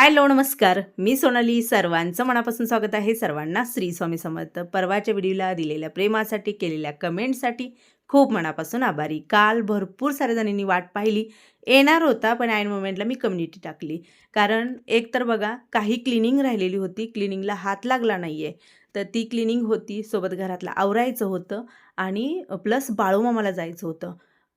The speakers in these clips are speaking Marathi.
हॅलो नमस्कार. मी सोनाली. सर्वांचं मनापासून स्वागत आहे. सर्वांना श्री स्वामी समर्थ. परवाच्या व्हिडिओला दिलेल्या प्रेमासाठी केलेल्या कमेंटसाठी खूप मनापासून आभारी. काल भरपूर साऱ्या जणींनी वाट पाहिली. येणार होता पण आयन मोमेंटला मी कम्युनिटी टाकली. कारण एक तर बघा काही क्लिनिंग राहिलेली होती. क्लिनिंगला हात लागला नाही आहे तर ती क्लिनिंग होती. सोबत घरातलं आवरायचं होतं. आणि प्लस बाळूमामाला जायचं होतं.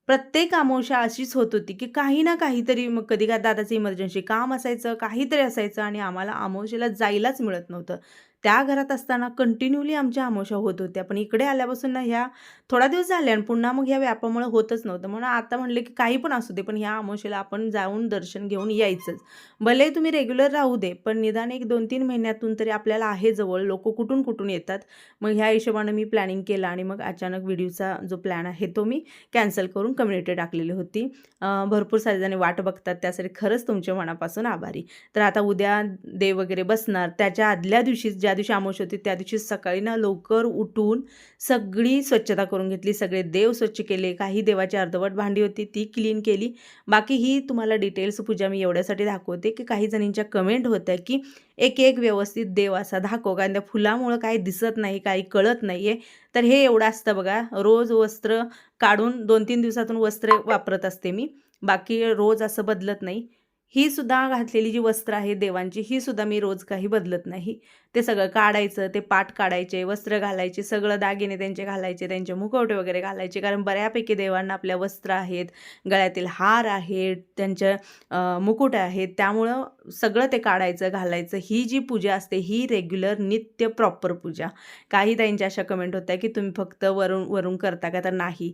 प्रत्येक अमावश्या अशीच होत होती की काही ना काहीतरी मग कधी का दादाचं इमर्जन्सी काम असायचं काहीतरी असायचं आणि आम्हाला अमावस्येला जायलाच मिळत नव्हतं. त्या घरात असताना कंटिन्युअली आमच्या आमोशा होत होत्या. पण इकडे आल्यापासून ना ह्या थोडा दिवस झाले आणि पुन्हा मग ह्या व्यापामुळे होतच नव्हतं. म्हणून आता म्हणले की काही पण असू दे पण ह्या आमोशेला आपण जाऊन दर्शन घेऊन यायचंच. भले तुम्ही रेग्युलर राहू दे पण निदान एक दोन तीन महिन्यातून तरी आपल्याला आहे जवळ. लोक कुठून कुठून येतात? मग ह्या हिशोबानं मी प्लॅनिंग केलं आणि मग अचानक व्हिडिओचा जो प्लॅन आहे तो मी कॅन्सल करून कम्युनिटी टाकलेली होती. भरपूर भरपूर सारेजणी वाट बघतात. त्यासाठी खरंच तुमच्या मनापासून आभारी. तर आता उद्या देव वगैरे बसणार. त्याच्या आदल्या दिवशीच ज्या दिवशी आमोश होती त्या दिवशी सकाळी ना लवकर उठून सगळी स्वच्छता करून घेतली सगळे देव स्वच्छ केले काही देवाची अर्धवट भांडी होती ती क्लीन केली. बाकी ही तुम्हाला डिटेल्स पूजा मी एवढ्यासाठी दाखवते की काही जणींच्या कमेंट होत्या की एक एक व्यवस्थित देव असा दाखव कारण त्या फुलामुळं काही दिसत नाही काही कळत नाही आहे तर हे एवढं असतं बघा रोज वस्त्र काढून दोन तीन दिवसातून वस्त्र वापरत असते मी. बाकी रोज असं बदलत नाही. ही सुद्धा घातलेली जी वस्त्र आहे देवांची ही सुद्धा मी रोज काही बदलत नाही. ते सगळं काढायचं ते पाठ काढायचे वस्त्र घालायचे सगळं दागिने त्यांचे घालायचे त्यांचे मुखवटे वगैरे घालायचे कारण बऱ्यापैकी देवांना आपल्या वस्त्र आहेत गळ्यातील हार आहेत त्यांच्या मुकुट आहेत त्यामुळं सगळं ते काढायचं घालायचं. ही जी पूजा असते ही रेग्युलर नित्य प्रॉपर पूजा. काही त्यांच्या अशा कमेंट होत्या की तुम्ही फक्त वरून वरून करता का? तर नाही.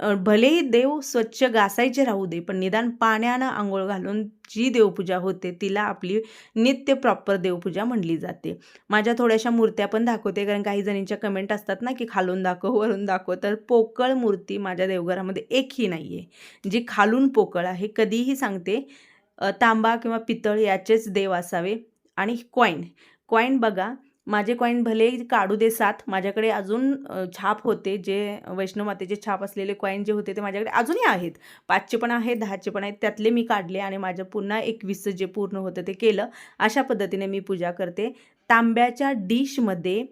भलेही देव स्वच्छ घासायचे राहू दे पण निदान पाण्यानं आंघोळ घालून जी देवपूजा होते तिला आपली नित्य प्रॉपर देवपूजा म्हणली जाते. माझ्या थोड्याशा मूर्त्या पण दाखवते कारण काही जणींच्या कमेंट असतात ना की खालून दाखव वरून दाखव तर पोकळ मूर्ती माझ्या देवघरामध्ये एकही नाही आहे जी खालून पोकळ आहे कधीही सांगते तांबा किंवा पितळ याचेच देव असावे. आणि कॉईन कॉईन बघा माझे कॉईन भले काढू दे सात माझ्याकडे अजून छाप होते जे वैष्णव मातेचे छाप असलेले कॉईन जे होते ते माझ्याकडे अजूनही आहेत. पाचचे पण आहेत दहाचे पण आहेत त्यातले मी काढले आणि माझं पुन्हा एकवीसचं जे पूर्ण होतं ते केलं. अशा पद्धतीने मी पूजा करते. तांब्याच्या डिशमध्ये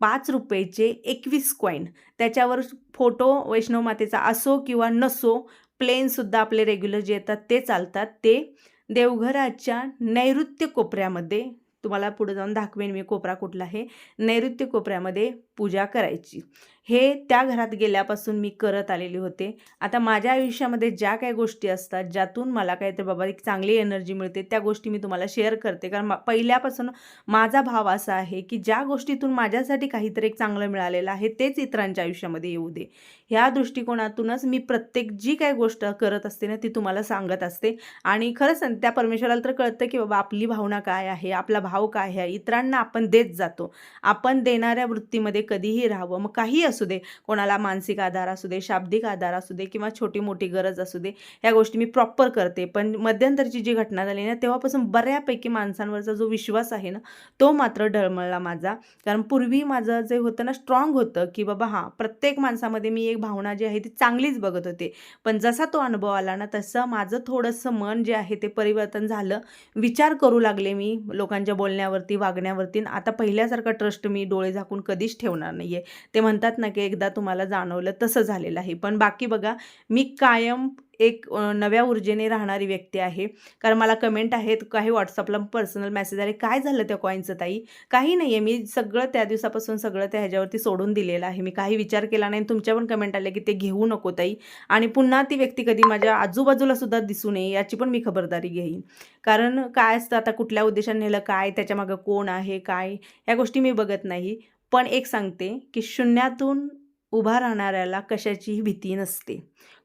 पाच रुपयेचे एकवीस कॉईन त्याच्यावर फोटो वैष्णव मातेचा असो किंवा नसो प्लेनसुद्धा आपले रेग्युलर जे येतात ते चालतात. ते देवघराच्या नैऋत्य कोपऱ्यामध्ये तुम्हाला पुढे जाऊन दाखवेन मी कोपरा कुठला आहे. नैऋत्य कोपऱ्यामध्ये पूजा करायची. हे त्या घरात गेल्यापासून मी करत आलेले होते. आता माझ्या आयुष्यामध्ये ज्या काही गोष्टी असतात ज्यातून मला काहीतरी बाबा एक चांगली एनर्जी मिळते त्या गोष्टी मी तुम्हाला शेअर करते. कारण मा- पहिल्यापासून माझा भाव असा आहे की ज्या गोष्टीतून माझ्यासाठी काहीतरी एक चांगलं मिळालेलं आहे तेच इतरांच्या आयुष्यामध्ये येऊ दे. ह्या दृष्टिकोनातूनच मी प्रत्येक जी काही गोष्ट करत असते ना ती तुम्हाला सांगत असते. आणि खरंच त्या परमेश्वराला तर कळतं की बाबा आपली भावना काय आहे आपला भाव काय आहे इतरांना आपण देत जातो. आपण देणाऱ्या वृत्तीमध्ये कधीही राहावं. मग काही असू दे. कोणाला मानसिक आधार असू दे शाब्दिक आधार असू दे किंवा छोटी मोठी गरज असू दे ह्या गोष्टी मी प्रॉपर करते. पण मध्यंतरची जी घटना झाली ना तेव्हापासून बऱ्यापैकी माणसांवरचा जो विश्वास आहे ना तो मात्र ढळमळला माझा. कारण पूर्वी माझं जे होतं ना स्ट्रॉंग होतं की बाबा हां प्रत्येक माणसामध्ये मी एक भावना जी आहे ती चांगलीच बघत होते. पण जसा तो अनुभव आला ना तसं माझं थोडंसं मन जे आहे ते परिवर्तन झालं. विचार करू लागले मी लोकांच्या बोलण्यावरती वागण्यावरती. आणि आता पहिल्यासारखा ट्रस्ट मी डोळे झाकून कधीच ठेवणार नाही आहे ते म्हणतात ना की एकदा तुम्हाला जाणवलं तसं झालेलं आहे. पण बाकी बघा मी कायम एक नव्या ऊर्जेने राहणारी व्यक्ती आहे. कारण मला कमेंट आहेत काही व्हॉट्सअपला पर्सनल मेसेज आले काय झालं त्या कॉईनचं ताई? काही नाही आहे मी सगळं त्या दिवसापासून सगळं त्या ह्याच्यावरती सोडून दिलेलं आहे. मी काही विचार केला नाही तुमच्या पण कमेंट आले की ते घेऊ नको ताई. आणि पुन्हा ती व्यक्ती कधी माझ्या आजूबाजूला सुद्धा दिसू नये याची पण मी खबरदारी घेईन. कारण काय असतं आता कुठल्या उद्देशाने नेलं काय त्याच्यामागं कोण आहे काय? ह्या गोष्टी मी बघत नाही. पण एक सांगते की शून्यातून उभा राहणाऱ्याला कशाचीही भीती नसते.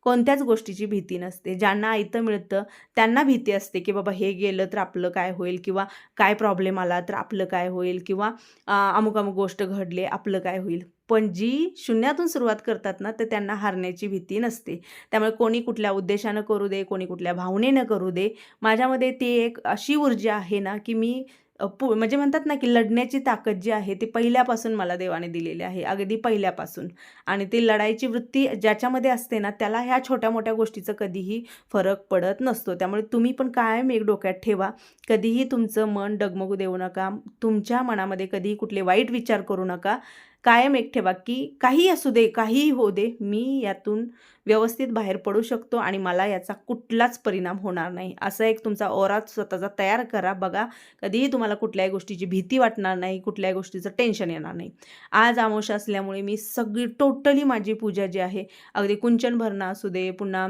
कोणत्याच गोष्टीची भीती नसते. ज्यांना आयतं मिळतं त्यांना भीती असते की बाबा हे गेलं तर आपलं काय होईल किंवा काय प्रॉब्लेम आला तर आपलं काय होईल किंवा अमुक अमुक गोष्ट घडले आपलं काय होईल. पण जी शून्यातून सुरुवात करतात ना तर त्यांना हारण्याची भीती नसते. त्यामुळे कोणी कुठल्या उद्देशानं करू दे कोणी कुठल्या भावनेनं करू दे. माझ्यामध्ये ती एक अशी ऊर्जा आहे ना की मी पु म्हणजे म्हणतात ना की लढण्याची ताकद जी आहे ती पहिल्यापासून मला देवाने दिलेली आहे अगदी पहिल्यापासून. आणि ती लढाईची वृत्ती ज्याच्यामध्ये असते ना त्याला ह्या छोट्या मोठ्या गोष्टीचं कधीही फरक पडत नसतो. त्यामुळे तुम्ही पण कायम एक डोक्यात ठेवा. कधीही तुमचं मन डगमगू देऊ नका. तुमच्या मनामध्ये कधीही कुठले वाईट विचार करू नका. कायम एक ठेवा की काही असू दे काहीही होऊ दे मी यातून व्यवस्थित बाहेर पडू शकतो आणि मला याचा कुठलाच परिणाम होणार नाही. असा एक तुमचा ओरा स्वतःचा तयार करा. बघा कधीही तुम्हाला कुठल्याही गोष्टीची भीती वाटणार नाही कुठल्याही गोष्टीचं टेन्शन येणार नाही. आज आमोश असल्यामुळे मी सगळी टोटली माझी पूजा जी आहे अगदी कुंचन भरणं असू दे पुन्हा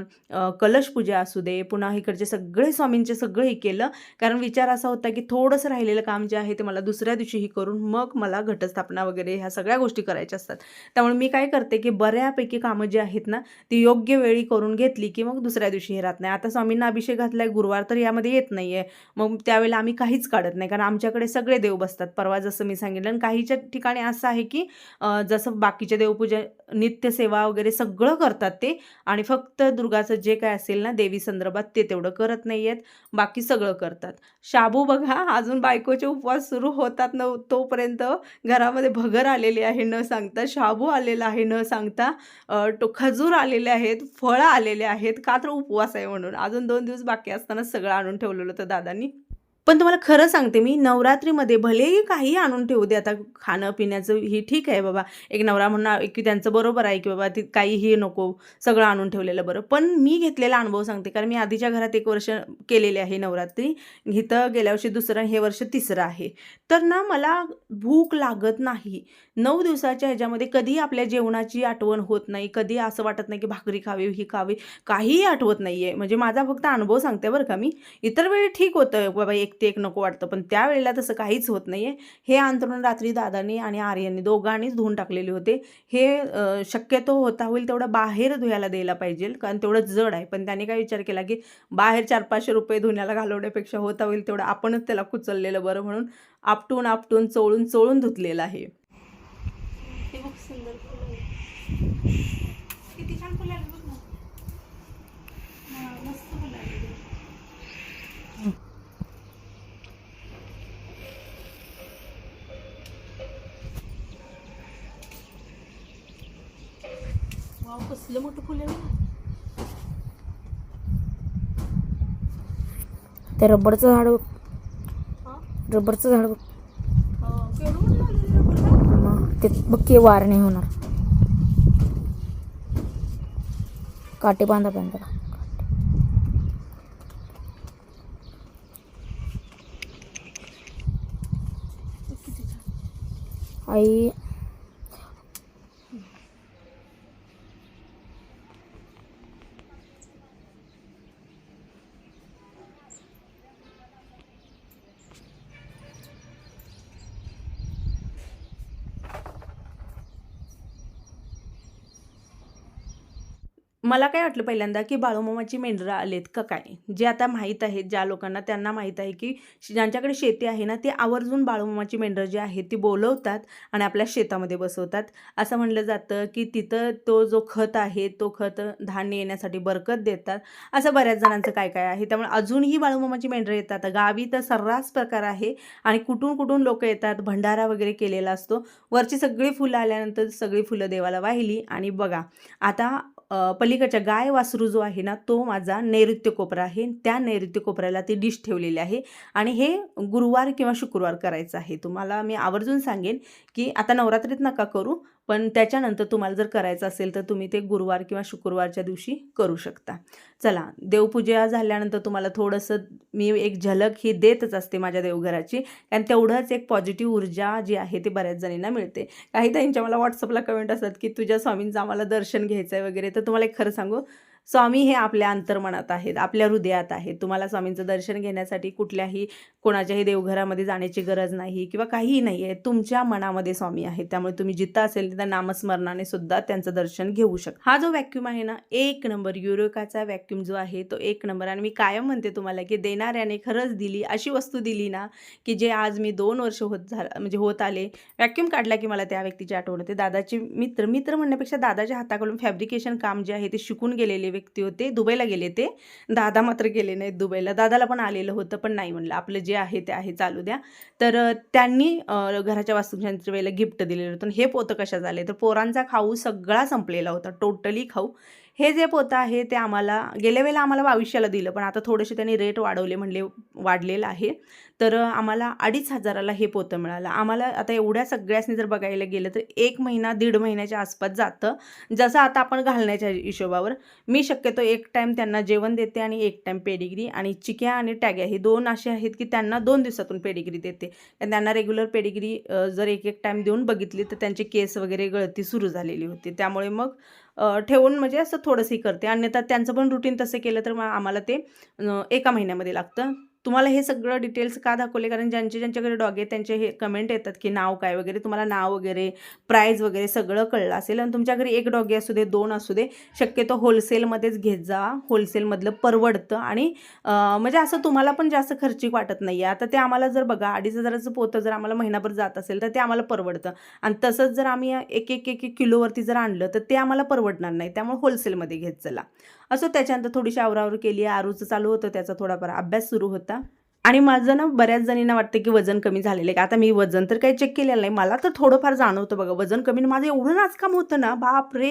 कलश पूजा असू दे पुन्हा इकडचे सगळे स्वामींचे सगळं हे केलं. कारण विचार असा होता की थोडंसं राहिलेलं काम जे आहे ते मला दुसऱ्या दिवशीही करून मग मला घटस्थापना वगैरे ह्या सगळ्या गोष्टी करायच्या असतात. त्यामुळे मी काय करते की बऱ्यापैकी कामं जी आहेत ना ती योग्य वेळी करून घेतली की मग दुसऱ्या दिवशी हे राहत नाही. आता स्वामींना अभिषेक घातलाय गुरुवार तर यामध्ये येत नाही आहे मग त्यावेळेला आम्ही काहीच काढत नाही. कारण आमच्याकडे सगळे देव बसतात. परवा जसं मी सांगितलं आणि काहीच्या ठिकाणी असं आहे की जसं बाकीच्या देवपूजा नित्यसेवा वगैरे सगळं करतात ते. आणि फक्त दुर्गाचं जे काय असेल ना देवी संदर्भात ते तेवढं करत नाही आहेत बाकी सगळं करतात. शाबू बघा अजून बायकोचे उपवास सुरू होतात न तोपर्यंत घरामध्ये भगर आलेली आहे न सांगता. शाबू आलेला आहे न सांगता. तो खजूर आलेले आहेत फळं आलेले आहेत. का तर उपवास आहे म्हणून. अजून दोन दिवस बाकी असताना सगळं आणून ठेवलेलं होतं दादांनी. पण तुम्हाला खरं सांगते मी नवरात्रीमध्ये भलेही काही आणून ठेवू दे आता खाणं पिण्याचं ही ठीक आहे बाबा. एक नवरा म्हणून की त्यांचं बरोबर आहे की बाबा ती काहीही नको सगळं आणून ठेवलेलं बरं. पण मी घेतलेला अनुभव सांगते कारण मी आधीच्या घरात एक वर्ष केलेली आहे नवरात्री. इथं गेल्या वर्षी दुसरं हे वर्ष तिसरं आहे. तर ना मला भूक लागत नाही. नऊ दिवसाच्या ह्याच्यामध्ये कधी आपल्या जेवणाची आठवण होत नाही कधी असं वाटत नाही की भाकरी खावी ही खावी काहीही आठवत नाही आहे म्हणजे माझा फक्त अनुभव सांगते बरं का मी. इतर वेळी ठीक होतं बाबा एक ते एक नको वाटतं. पण त्यावेळेला तसं काहीच होत नाही आहे हे अंतरून रात्री दादानी आणि आर्यांनी दोघांनीच धुवून टाकलेले होते. हे शक्यतो होता होईल तेवढं बाहेर धुयाला द्यायला पाहिजे. कारण तेवढं जड आहे. पण त्याने काय विचार केला की बाहेर चार पाचशे रुपये धुण्याला घालवण्यापेक्षा होता होईल तेवढं आपणच त्याला कुचललेलं बरं म्हणून आपटून आपटून चोळून चोळून धुतलेलं आहे हे बघ सुंदर फुलं आहे. किती छान फुलं आली बघ ना हा, मस्त फुलं आली वाव कसलं मोठं फुलं आहे. ते रबरचं झाड? रबरचं झाड ते बघ की वार नाही होणार. काटे बांधा पण त्याला आई मला काय वाटलं पहिल्यांदा की बाळूमामाची मेंढरं आलेत का काय? जे आता माहीत आहेत ज्या लोकांना त्यांना माहीत आहे की श- ज्यांच्याकडे शेती आहे ना ते आवर्जून बाळूमामाची मेंढरं जी आहेत ती बोलवतात आणि आपल्या शेतामध्ये बसवतात. असं म्हणलं जातं की तिथं तो जो खत आहे तो खत धान्य येण्यासाठी बरकत देतात. असं बऱ्याच जणांचं काय काय आहे. त्यामुळे अजूनही बाळूमामाची मेंढरं येतात. गावी तर सर्रास प्रकार आहे आणि कुठून कुठून लोक येतात भंडारा वगैरे केलेला असतो. वरची सगळी फुलं आल्यानंतर सगळी फुलं देवाला वाहिली आणि बघा आता पलीकडच्या गाय वासरू जो आहे ना तो माझा नैऋत्य कोपरा आहे. त्या नैऋत्य कोपऱ्याला ती डिश ठेवलेली आहे. आणि हे गुरुवार किंवा शुक्रवार करायचं आहे. तुम्हाला मी आवर्जून सांगेन की आता नवरात्रीत नका करू. पण त्याच्यानंतर तुम्हाला जर करायचं असेल तर तुम्ही ते गुरुवार किंवा शुक्रवारच्या दिवशी करू शकता. चला देवपूजा झाल्यानंतर तुम्हाला थोडंसं मी एक झलक ही देतच असते माझ्या देवघराची. कारण तेवढंच एक पॉझिटिव्ह ऊर्जा जी आहे ती बऱ्याच जणींना मिळते. काही त्यांच्या मला व्हॉट्सअपला कमेंट असतात की तुझ्या स्वामींचं आम्हाला दर्शन घ्यायचं आहे वगैरे. तर तुम्हाला एक खरं सांगू स्वामी हे आपल्या अंतर्मनात आहेत आपल्या हृदयात आहेत. तुम्हाला स्वामींचं दर्शन घेण्यासाठी कुठल्याही कोणाच्याही देवघरामध्ये जाण्याची गरज नाही किंवा काहीही नाही आहे. तुमच्या मनामध्ये स्वामी आहेत. त्यामुळे तुम्ही जिथं असेल तिथं नामस्मरणाने सुद्धा त्यांचं दर्शन घेऊ शकता. हा जो व्हॅक्यूम आहे ना एक नंबर युरोकाचा व्हॅक्यूम जो आहे तो एक नंबर. आणि मी कायम म्हणते तुम्हाला की देणाऱ्याने खरंच दिली अशी वस्तू दिली ना की जे आज मी दोन वर्ष होत झालं म्हणजे होत आले व्हॅक्यूम काढला की मला त्या व्यक्तीची आठवण होते दादाचे मित्र मित्र म्हणण्यापेक्षा दादाच्या हाताकडून फॅब्रिकेशन काम जे आहे ते शिकून गेलेले व्यक्ती होते दुबईला गेले ते. दादा मात्र गेले नाहीत दुबईला. दादाला पण आलेलं होतं पण नाही म्हणलं. आपलं जे आहे ते आहे चालू द्या. तर त्यांनी घराच्या वास्तूच्या वेळेला गिफ्ट दिलेलं होतं. हे पोतं कशा झाले? तर पोरांचा खाऊ सगळा संपलेला होता. टोटली खाऊ. हे जे पोतं आहे ते आम्हाला गेल्या वेळेला आम्हाला बावीसशेला दिलं पण आता थोडेसे त्यांनी रेट वाढवले म्हणले वाढलेलं आहे. तर आम्हाला अडीच हजाराला हे पोतं मिळालं. आम्हाला आता एवढ्या सगळ्यासनी जर बघायला गेलं तर एक महिना दीड महिन्याच्या आसपास जातं. जसं आता आपण घालण्याच्या हिशोबावर मी शक्यतो एक टाईम त्यांना जेवण देते आणि एक टाईम पेडिग्री आणि चिक्या आणि टॅग्या हे दोन असे आहेत की त्यांना दोन दिवसातून पेडिग्री देते. त्यांना रेग्युलर पेडिग्री जर एक एक टाईम देऊन बघितली तर त्यांचे केस वगैरे गळती सुरू झालेली होती. त्यामुळे मग ठेवून म्हणजे असं थोडंसंही करते. अन्यथा त्यांचं पण रुटीन तसं केलं तर मग आम्हाला ते एका महिन्यामध्ये लागतं. तुम्हाला हे सगळं डिटेल्स का दाखवले? कारण ज्यांचे ज्यांच्याकडे डॉग आहेत त्यांचे हे कमेंट येतात की नाव काय वगैरे तुम्हाला नाव वगैरे प्राईज वगैरे सगळं कळलं असेल. आणि तुमच्या घरी एक डॉगी असू दे दोन असू दे शक्यतो होलसेलमध्येच घेत जा. होलसेलमधलं परवडतं. आणि म्हणजे असं तुम्हाला पण जास्त खर्चिक वाटत नाही आहे आता ते आम्हाला जर बघा अडीच हजाराचं पोतं जर आम्हाला महिनाभर जात असेल तर ते आम्हाला परवडतं. आणि तसंच जर आम्ही एक एक एक एक किलोवरती जर आणलं तर ते आम्हाला परवडणार नाही. त्यामुळे होलसेलमध्ये घेत चला. असं त्याच्यानंतर थोडीशी आवरावर केली. आरूचं चालू होतं त्याचा थोडाफार अभ्यास सुरू होता. आणि माझं ना बऱ्याच जणींना वाटतं की वजन कमी झालेलं आहे का? आता मी वजन तर काही चेक केलेलं नाही. मला तर थोडंफार जाणवतं बघा. वजन कमी माझं एवढं नाचकाम होतं ना बाप रे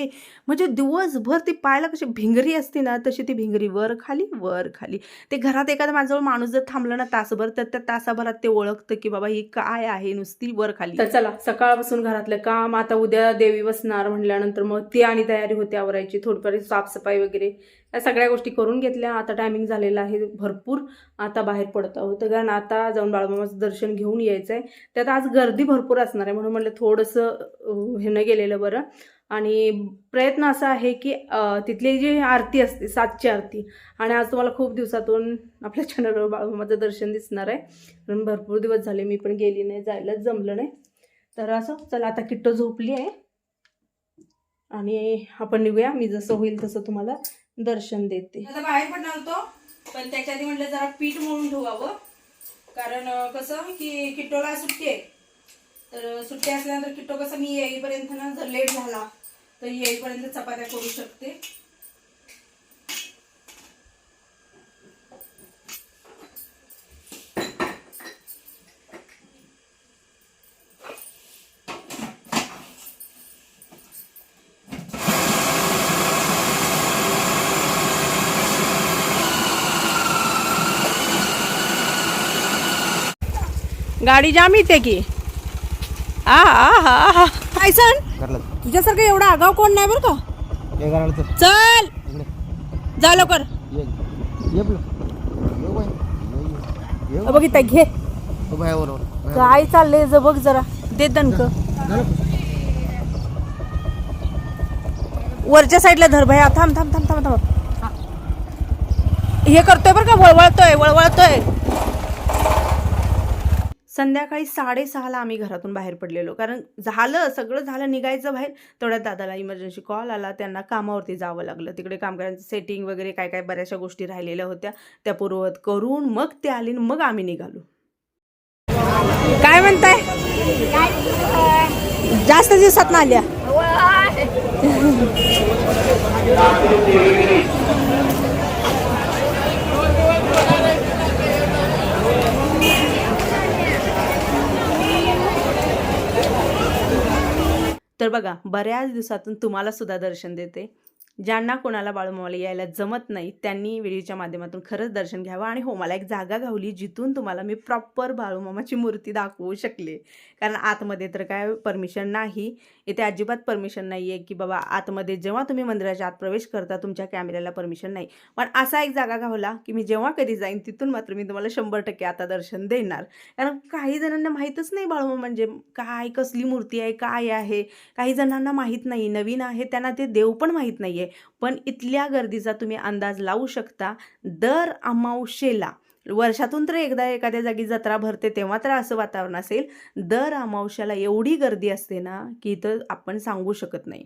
म्हणजे दिवसभर ती पायाला कशी भिंगरी असते ना तशी ती भिंगरी वर खाली वर खाली. ते घरात एखादा माझ्याजवळ माणूस जर थांबलं ना तासभर तर त्या तासाभरात ते ओळखतं की बाबा ही काय आहे नुसती वर खाली. तर चला सकाळपासून घरातलं काम आता उद्या देवी बसणार म्हटल्यानंतर मग ती आणि तयारी होते आवरायची थोडीफार साफसफाई वगैरे. या सगळ्या गोष्टी करून घेतल्या. आता टायमिंग झालेला आहे भरपूर. आता बाहेर पडत आहोत. कारण आता जाऊन बाळूमामाचं दर्शन घेऊन यायचं आहे त्यात आज गर्दी भरपूर असणार आहे म्हणून म्हटलं थोडंसं हेनं हे न गेलेलं बरं. आणि प्रयत्न असा आहे की तिथली जी आरती असते सातची आरती आणि आज तुम्हाला खूप दिवसातून आपल्या चॅनलवर बाळूमामाचं दर्शन दिसणार आहे. कारण भरपूर दिवस झाले मी पण गेली नाही जायलाच जमलं नाही. तर असं चला आता किट्टो झोपली आहे. आणि आपण निघूया. मी जसं होईल तसं तुम्हाला दर्शन देते. आता बाहेर पण नव्हतो पण त्याच्या आधी म्हटलं जरा पीठ मळून ठेवावं. कारण कसं की किट्टोला सुट्टी आहे. तर सुट्टी असल्यानंतर किट्टो कसं मी येईपर्यंत ना जर लेट झाला तर येईपर्यंत चपात्या करू शकते. गाडी जाम येते की. आ हा काय सण? करलं तुझ्यासारखं एवढा आगाव कोण नाही बरं का? चल. जा लवकर. बघितलं घे. काय चाललंय ज बघ जरा. दे दणक. वरच्या साईडला धर भया थांब थांब थांब थांब थांब. हा. हे करतोय बरं का? वळवळतोय वळवळतोय. संध्याकाळी साडेसहाला आम्ही घरातून बाहेर पडलेलो. कारण झालं सगळं झालं निघायचं बाहेर. तेवढ्या दादाला इमर्जन्सी कॉल आला. त्यांना कामावरती जावं लागलं. तिकडे कामगारांचं सेटिंग वगैरे काय काय बऱ्याचशा गोष्टी राहिलेल्या होत्या. त्या पूर्ववत करून मग ते आले आणि मग आम्ही निघालो. काय म्हणताय? जास्त दिवसात ना आल्या. तर बघा बऱ्याच दिवसातून तुम्हाला सुद्धा दर्शन देते. ज्यांना कोणाला बाळूमामाला यायला जमत नाही त्यांनी व्हिडिओच्या माध्यमातून खरंच दर्शन घ्यावं आणि हो मला एक जागा गावली जिथून तुम्हाला मी प्रॉपर बाळूमामाची मूर्ती दाखवू शकले. कारण आतमध्ये तर काय परमिशन नाही. इथे अजिबात परमिशन नाही आहे की बाबा आतमध्ये जेव्हा तुम्ही मंदिराच्या आत प्रवेश करता तुमच्या कॅमेऱ्याला परमिशन नाही. पण असा एक जागा गावला की मी जेव्हा कधी जाईन तिथून मात्र मी तुम्हाला शंभर टक्के आता दर्शन देणार. कारण काही जणांना माहीतच नाही बाळू म्हणजे काय कसली मूर्ती आहे काय आहे? काही जणांना माहीत नाही नवीन आहे त्यांना ते देव पण माहीत नाही आहे पण इथल्या गर्दीचा तुम्ही अंदाज लावू शकता. दर अमावशेला वर्षातून तर एकदा एखाद्या जागी जत्रा भरते तेव्हा तर असं वातावरण असेल. दर अमावश्याला एवढी गर्दी असते ना की इथं आपण सांगू शकत नाही.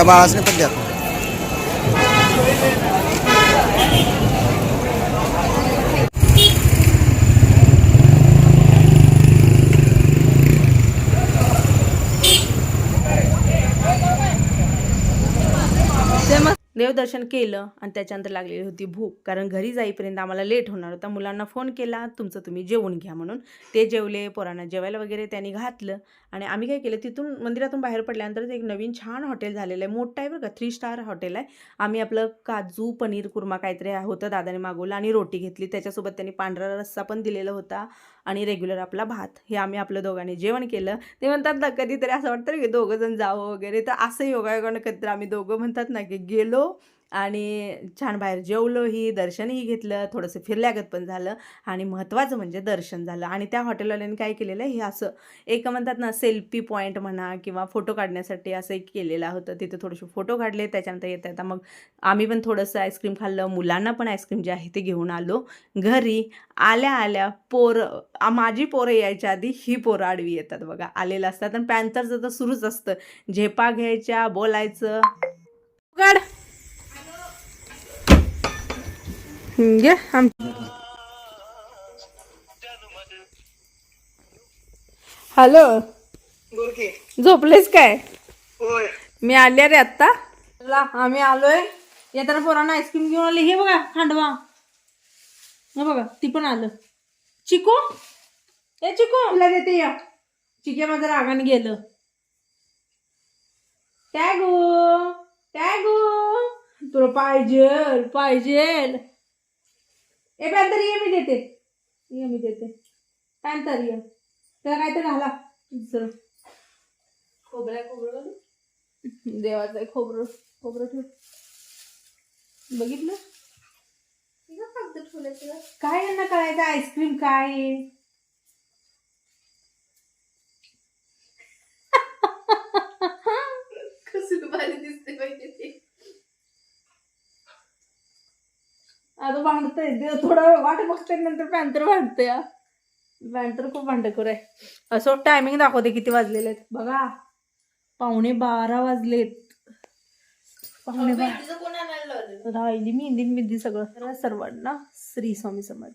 त्या बाळासने पण द्या देवदर्शन केलं आणि त्याच्यानंतर लागलेली होती भूक. कारण घरी जाईपर्यंत आम्हाला लेट होणार होता. मुलांना फोन केला तुमचं तुम्ही जेवून घ्या म्हणून. ते जेवले पोरांना जेवायला वगैरे त्यांनी घातलं. आणि आम्ही काय केलं तिथून मंदिरातून बाहेर पडल्यानंतर एक नवीन छान हॉटेल झालेलं आहे. मोठं आहे बरं का थ्री स्टार हॉटेल आहे. आम्ही आपलं काजू पनीर कुर्मा काहीतरी होतं दादाने मागवलं आणि रोटी घेतली. त्याच्यासोबत त्यांनी पांढरा रस्सा पण दिलेला होता. आणि रेग्युलर आपला भात. हे आम्ही आपलं दोघांनी जेवण केलं. ते म्हणतात ना कधीतरी असं वाटतं की दोघं जण जावं वगैरे. तर असं योगायोगानं कधीतरी आम्ही दोघं म्हणतात ना की गेलो. आणि छान बाहेर जेवलोही दर्शनही घेतलं थोडंसं फिरल्यागत पण झालं आणि महत्त्वाचं म्हणजे दर्शन झालं. आणि त्या हॉटेलवाल्याने काय केलेलं आहे हे असं एक म्हणतात ना सेल्फी पॉईंट म्हणा किंवा फोटो काढण्यासाठी असं एक केलेलं होतं. तिथे थोडेसे फोटो काढले त्याच्यानंतर येता येता मग आम्ही पण थोडंसं आईस्क्रीम खाल्लं. मुलांना पण आईस्क्रीम जे आहे ते घेऊन आलो. घरी आल्या आल्या पोरं माझी पोरं यायच्या आधी ही पोरं आडवी येतात बघा. आलेलं असतात आणि पॅन्थरचं तर सुरूच असतं. झेपा घ्यायच्या बोलायचं. घे आम हॅलो झोपलेस काय? मी आले रे आत्ता. ला आम्ही आलोय. येताना पोरांना आईस्क्रीम घेऊन आले. हे बघा खांडवा. हे बघा ती पण आलं. चिकू? ए चिकू. देते या. चिके माझं रागाने गेलं. टॅगू टॅगू तुला पाहिजे पाहिजे ए पॅन्तर ये मी देते. ये मी देते पॅन्तर ये त्याला काय तर घाला. दुसरं. खोबऱ्या खोबरं देवाचं आहे खोबरं. खोबरं ठेव. बघितलं? काय यांना कळायचं आईस्क्रीम काय? आहे? आता भांडतंय. देव थोडा वेळ वाट बघते नंतर पॅन्टर भांडते पॅन्टर खूप भांडखोर आहे. असं टायमिंग दाखवते किती वाजलेले आहेत. बघा पावणे बारा वाजलेत. पावणे बारा. राहिली मेहंदी मेहंदी सगळं. सर्वांना श्री स्वामी समर्थ.